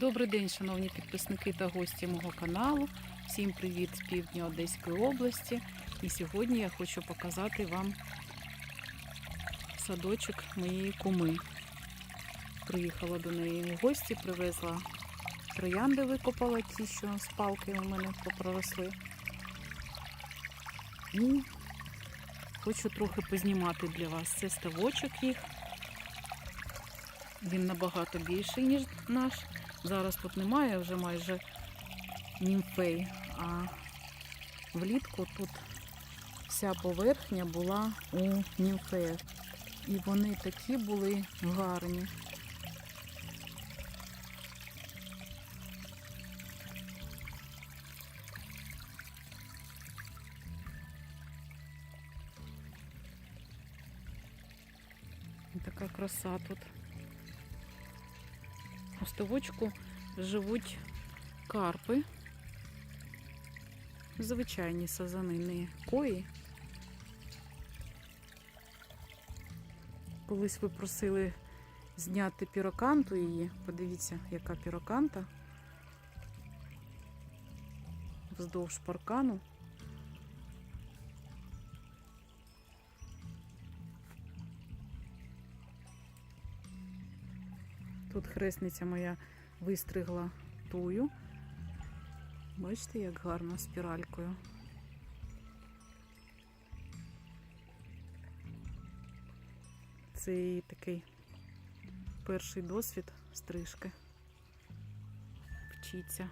Добрий день, шановні підписники та гості мого каналу. Всім привіт з півдня Одеської області. І сьогодні я хочу показати вам садочок моєї куми. Приїхала до неї в гості, привезла троянди, викопала ті, що з палки у мене попроросли. І хочу трохи познімати для вас. Це ставочок їх. Він набагато більший, ніж наш. Зараз тут немає вже майже німфей, а влітку тут вся поверхня була у німфеїв. І вони такі були гарні. Така краса тут. У ставочку живуть карпи, звичайні сазани, не кої. Колись ви просили зняти піроканту її. Подивіться, яка піроканта вздовж паркану. Тут хресниця моя вистригла тую. Бачите, як гарно спіралькою. Це її такий перший досвід стрижки. Вчиться.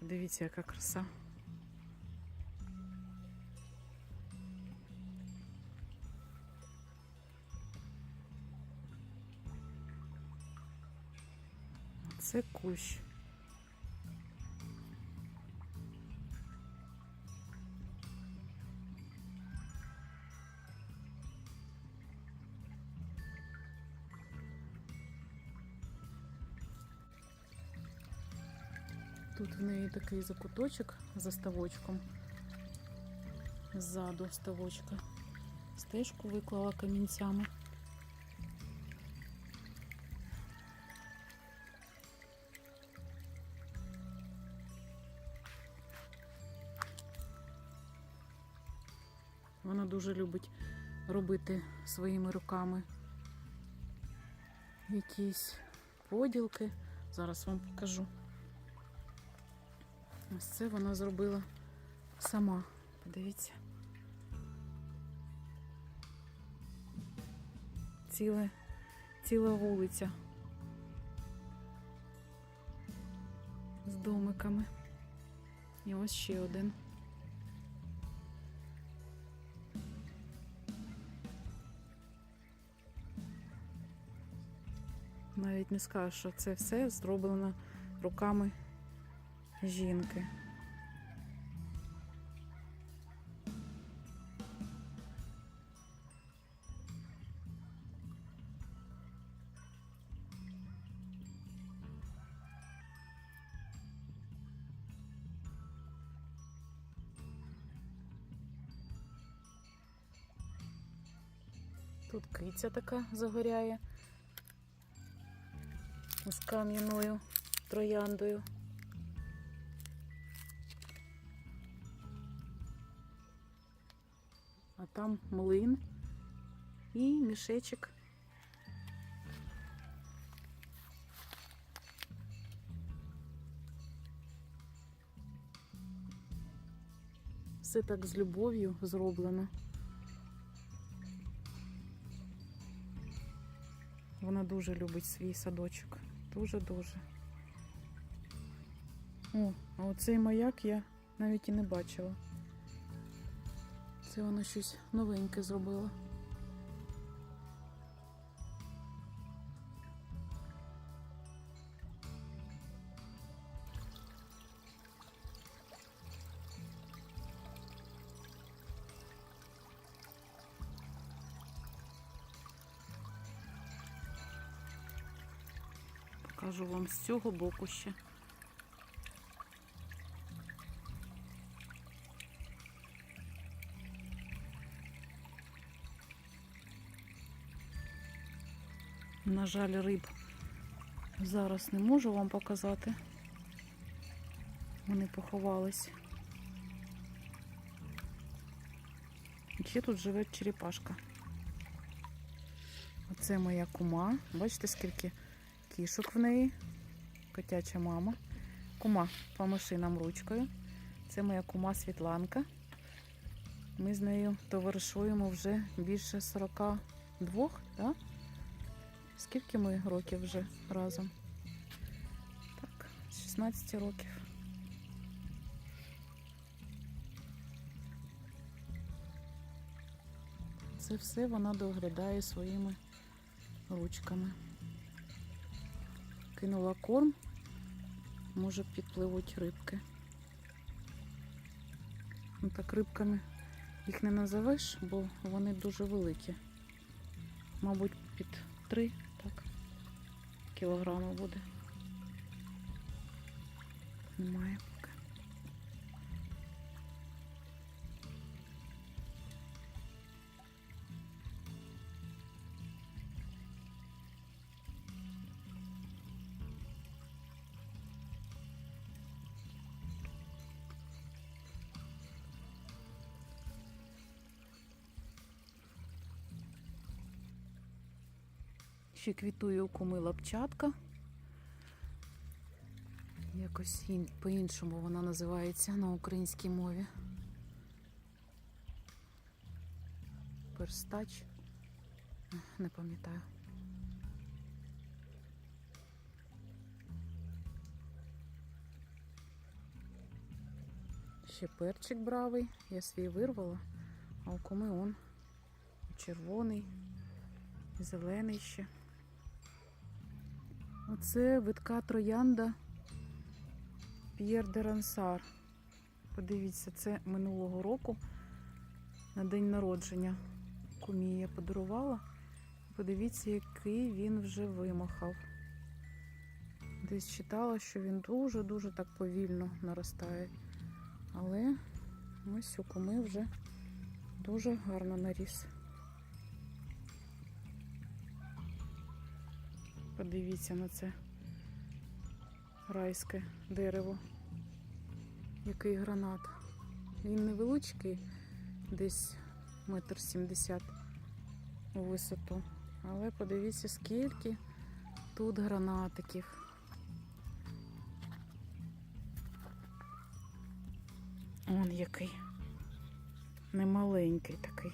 Подивіться, яка краса. Це кущ. Тут в неї такий закуточок за ставочком. Ззаду ставочка. Стежку виклала камінцями. Дуже любить робити своїми руками якісь поділки. Зараз вам покажу. Ось це вона зробила сама. Подивіться. Ціле, ціла вулиця з домиками. І ось ще один. Навіть не скажу, що це все зроблено руками жінки. Тут киця така загоряє з кам'яною трояндою. А там млин і мішечок. Все так з любов'ю зроблено. Вона дуже любить свій садочок. Дуже-дуже. О, а оцей маяк я навіть і не бачила. Це воно щось новеньке зробила. Покажу вам з цього боку ще. На жаль, риб зараз не можу вам показати. Вони поховались. Ще тут живе черепашка. Оце моя кума. Бачите, скільки кішок в неї. Котяча мама. Кума помаши нам ручкою. Це моя кума Світланка. Ми з нею товаришуємо вже більше 42, так? Скільки ми років вже разом? Так, 16 років. Це все вона доглядає своїми ручками. Кинула корм, може підпливуть рибки. Ну так рибками їх не назовеш, бо вони дуже великі. Мабуть, під 3 так, кілограми буде. Немає Ще квітує у куми лапчатка. Якось ін- по-іншому вона називається на українській мові. Перстач. Не пам'ятаю. Ще перчик бравий. Я свій вирвала, а у куми он червоний, зелений ще. Оце витка троянда П'єр де Рансар. Подивіться, це минулого року на день народження кумі я подарувала. Подивіться, який він вже вимахав. Десь читала, що він дуже-дуже так повільно наростає. Але ось у куми вже дуже гарно наріс. Подивіться на це райське дерево. Який гранат. Він невеличкий, десь метр сімдесят у висоту. Але подивіться, скільки тут гранатиків. Он який. Немаленький такий.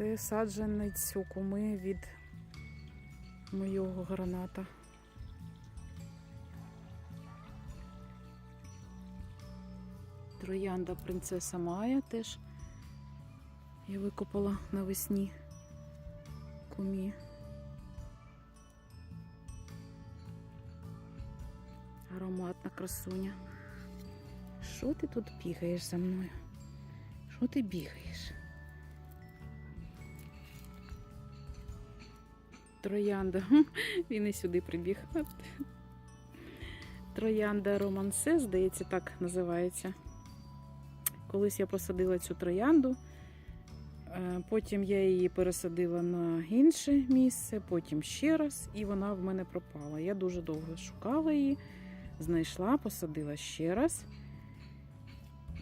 Це саджанець у куми від моєго граната. Троянда принцеса Майя теж я викопала навесні кумі. Ароматна красуня. Що ти тут бігаєш за мною? Що ти бігаєш? Троянда. Він і сюди прибіг. Троянда Романсе, здається, так називається. Колись я посадила цю троянду, е, потім я її пересадила на інше місце, потім ще раз, і вона в мене пропала. Я дуже довго шукала її, знайшла, посадила ще раз.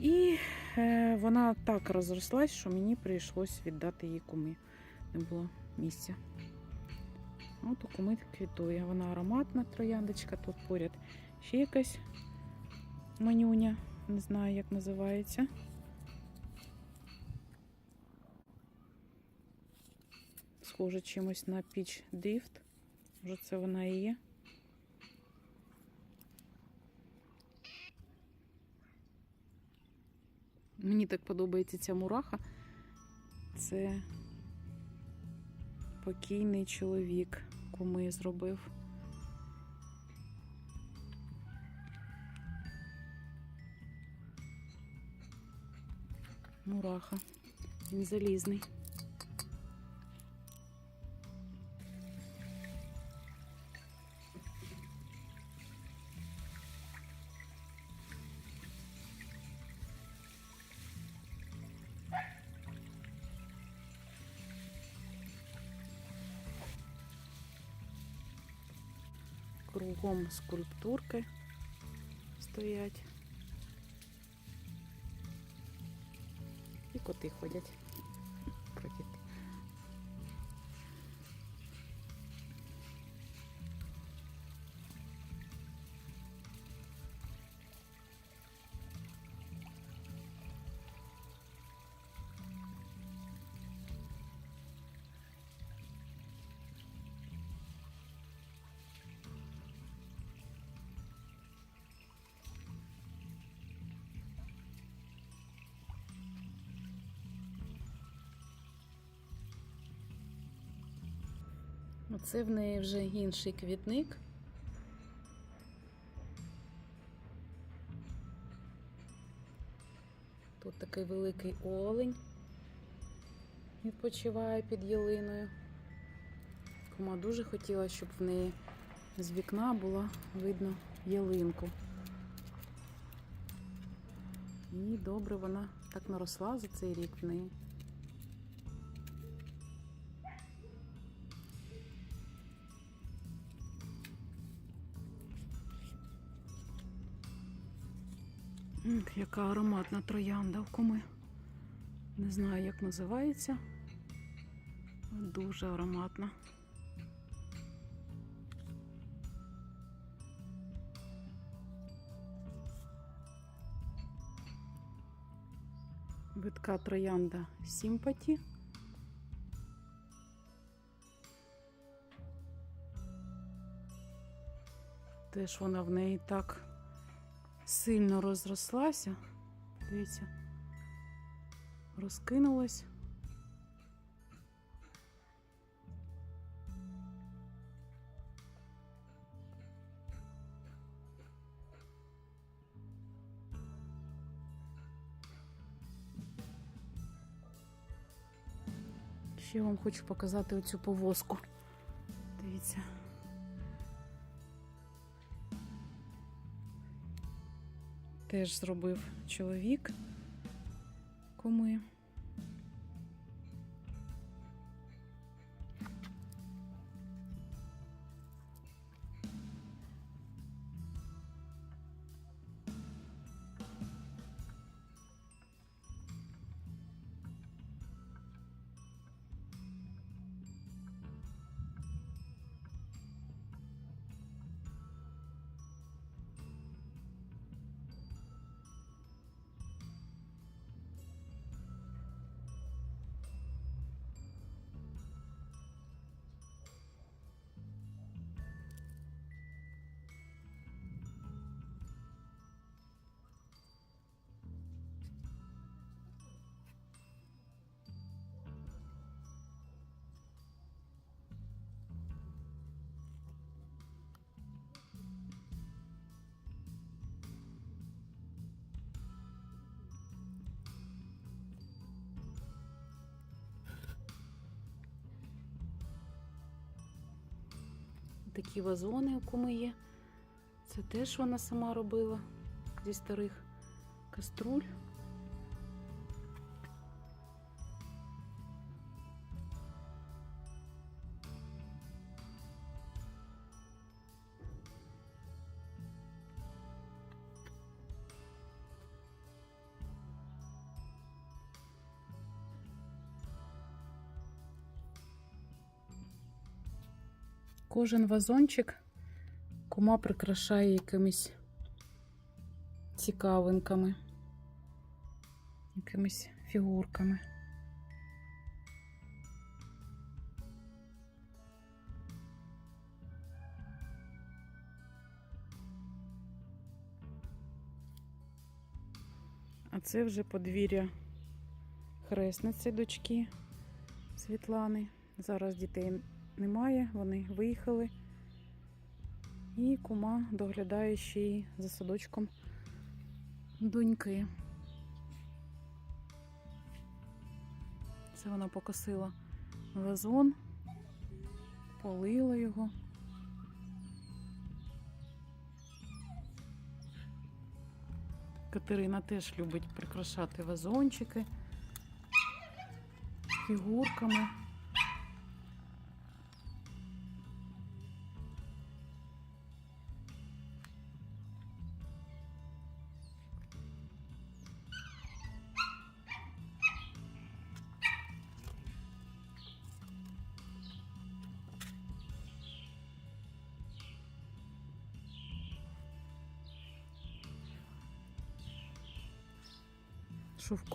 І е, вона так розрослась, що мені прийшлось віддати її кумі. Не було місця. От у куми квітує. Вона ароматна трояндочка. Тут поряд ще якась манюня. Не знаю, як називається. Схоже чимось на піч дріфт. Може, це вона і є. Мені так подобається ця мураха. Це покійний чоловік куми зробив. Мураха. Він залізний. Кругом скульптурки стоять. І коти ходять. Оце в неї вже інший квітник. Тут такий великий олень відпочиває під ялиною. Кума дуже хотіла, щоб в неї з вікна було видно ялинку. І добре вона так наросла за цей рік в неї. Яка ароматна троянда в куми. Не знаю, як називається. Дуже ароматна. Витка троянда Сімпаті. Теж вона в неї так сильно розрослася. Дивіться, розкинулась. Ще вам хочу показати оцю повозку. Дивіться. Теж зробив чоловік куми. Такі вазони у куми є. Це теж вона сама робила зі старих каструль. Кожен вазончик кума прикрашає якимись цікавинками, якимись фігурками. А це вже подвір'я хресниці дочки Світлани. Зараз дітей немає, вони виїхали. І кума доглядає ще й за садочком доньки. Це вона покосила вазон, полила його. Катерина теж любить прикрашати вазончики фігурками.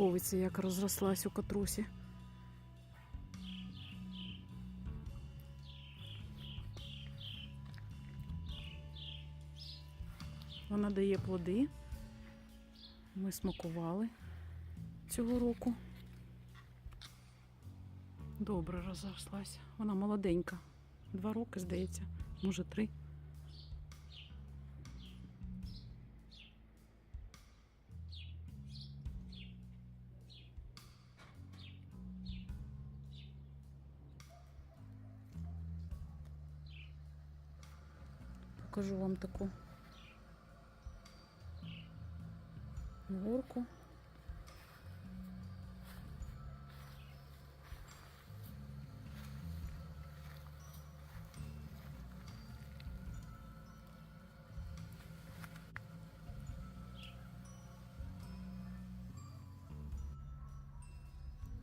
Шовковиця як розрослась у катрусі. Вона дає плоди. Ми смакували цього року. Добре розрослась. Вона молоденька. Два роки, здається, може три. Покажу вам таку горку.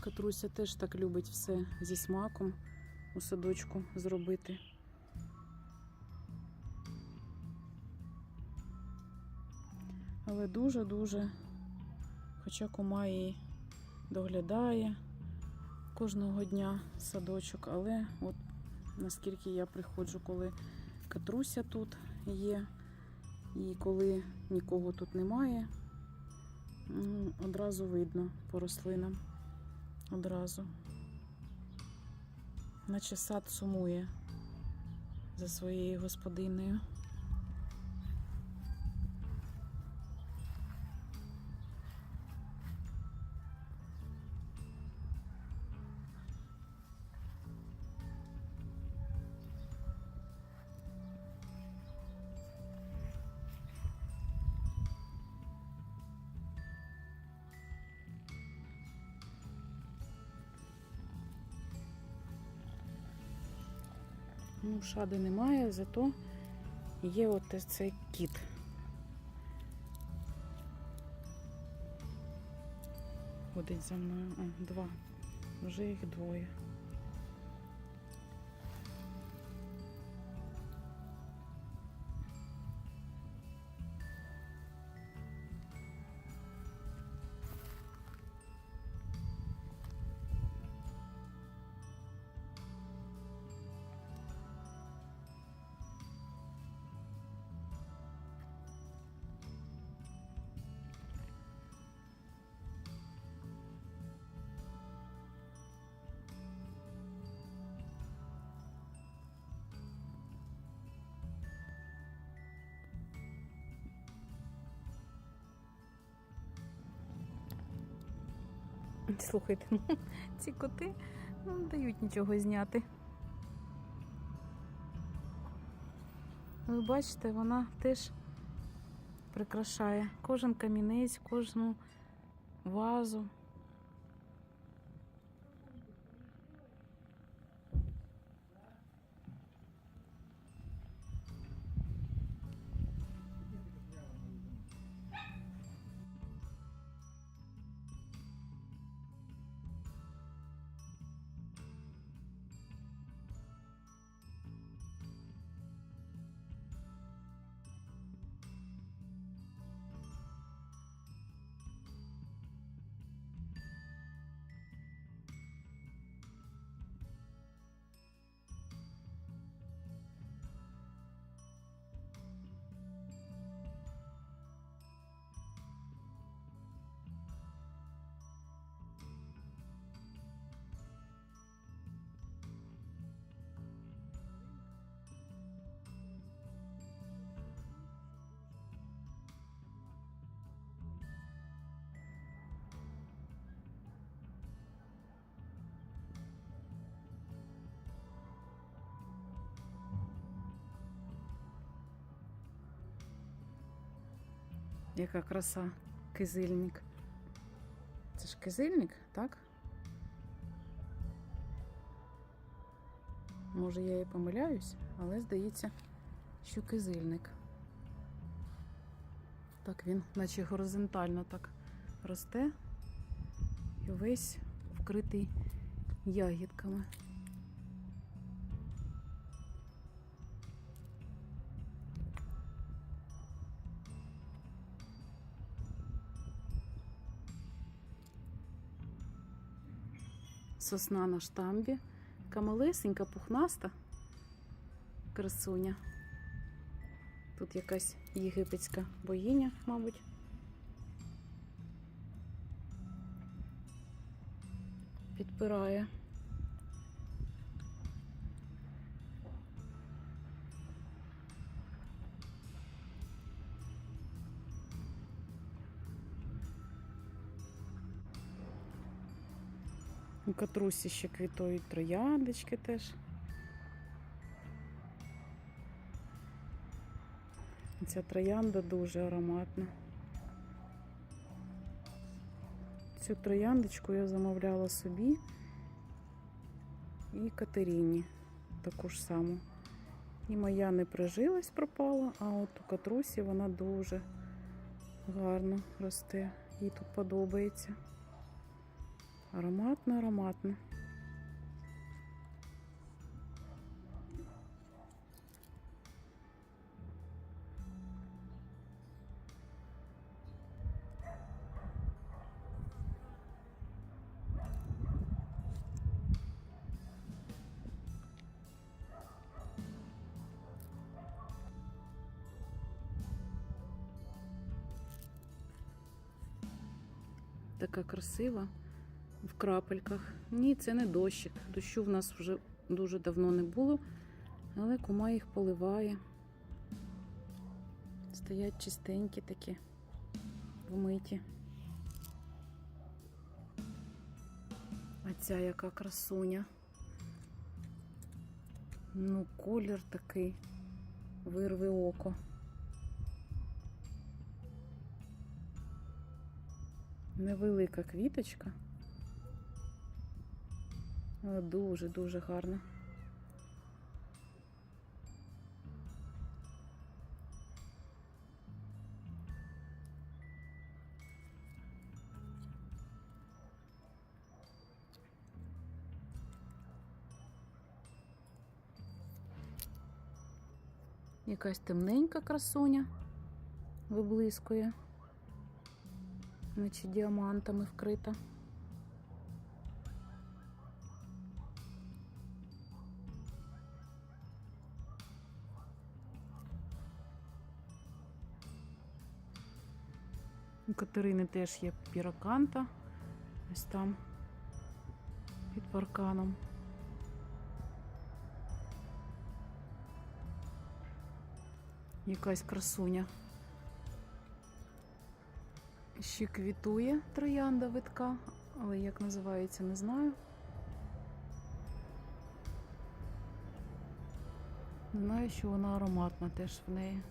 Катруся теж так любить все зі смаком у садочку зробити. Але дуже-дуже, хоча кума її доглядає кожного дня садочок, але от наскільки я приходжу, коли Катруся тут є, і коли нікого тут немає, одразу видно по рослинам. Одразу. Наче сад сумує за своєю господинею. Ну, шади немає, зато є от цей кіт. Ходить за мною. О, два. Вже їх двоє. Слухайте, ну, ці коти ну, не дають нічого зняти. Ви бачите, вона теж прикрашає кожен камінець, кожну вазу. Яка краса, кизильник. Це ж кизильник, так? Може, я і помиляюсь, але здається, що кизильник. Так він, наче горизонтально так росте і весь вкритий ягідками. Сосна на штамбі. Така малесенька, пухнаста красуня. Тут якась єгипетська боїня, мабуть. Підпирає. Катрусі ще квітують трояндочки теж. Ця троянда дуже ароматна. Цю трояндочку я замовляла собі і Катерині таку ж саму. І моя не прижилась, пропала, а от у катрусі вона дуже гарно росте. Їй тут подобається. Ароматно, ароматно. Така красива крапельках. Ні, це не дощик. Дощу в нас вже дуже давно не було, але кума їх поливає. Стоять чистенькі такі, вмиті. А ця яка красуня. Ну, колір такий, вирви око. Невелика квіточка. Дуже-дуже гарна. Якась темненька красуня виблискує, наче діамантами вкрита. У Катерини теж є піроканта. Ось там під парканом. Якась красуня. Ще квітує троянда витка, але як називається, не знаю. Знаю, що вона ароматна теж в неї.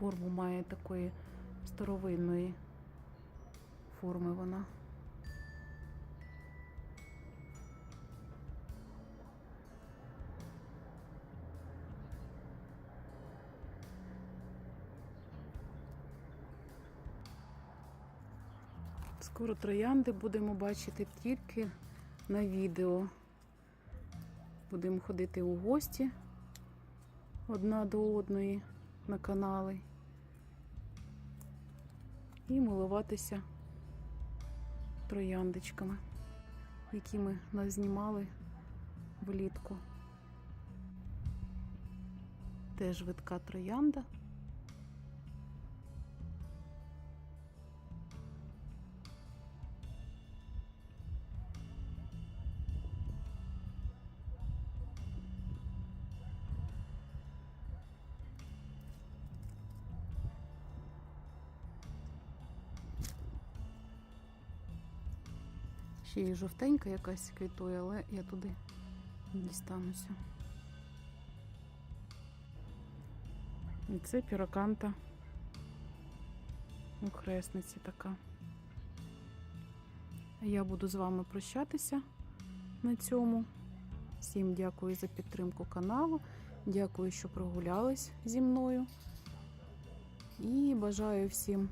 Форму має такої старовинної форми вона. Скоро троянди будемо бачити тільки на відео. Будемо ходити у гості одна до одної на канали і милуватися трояндочками, які ми назнімали влітку. Теж видка троянда. Ще й жовтенька якась квітує, але я туди дістануся. І це піроканта у хресниці така. Я буду з вами прощатися на цьому. Всім дякую за підтримку каналу. Дякую, що прогулялись зі мною. І бажаю всім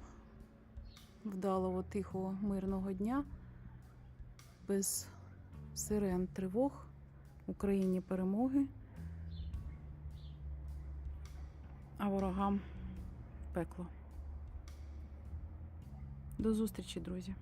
вдалого, тихого, мирного дня без сирен тривог, Україні перемоги, а ворогам пекло. До зустрічі, друзі!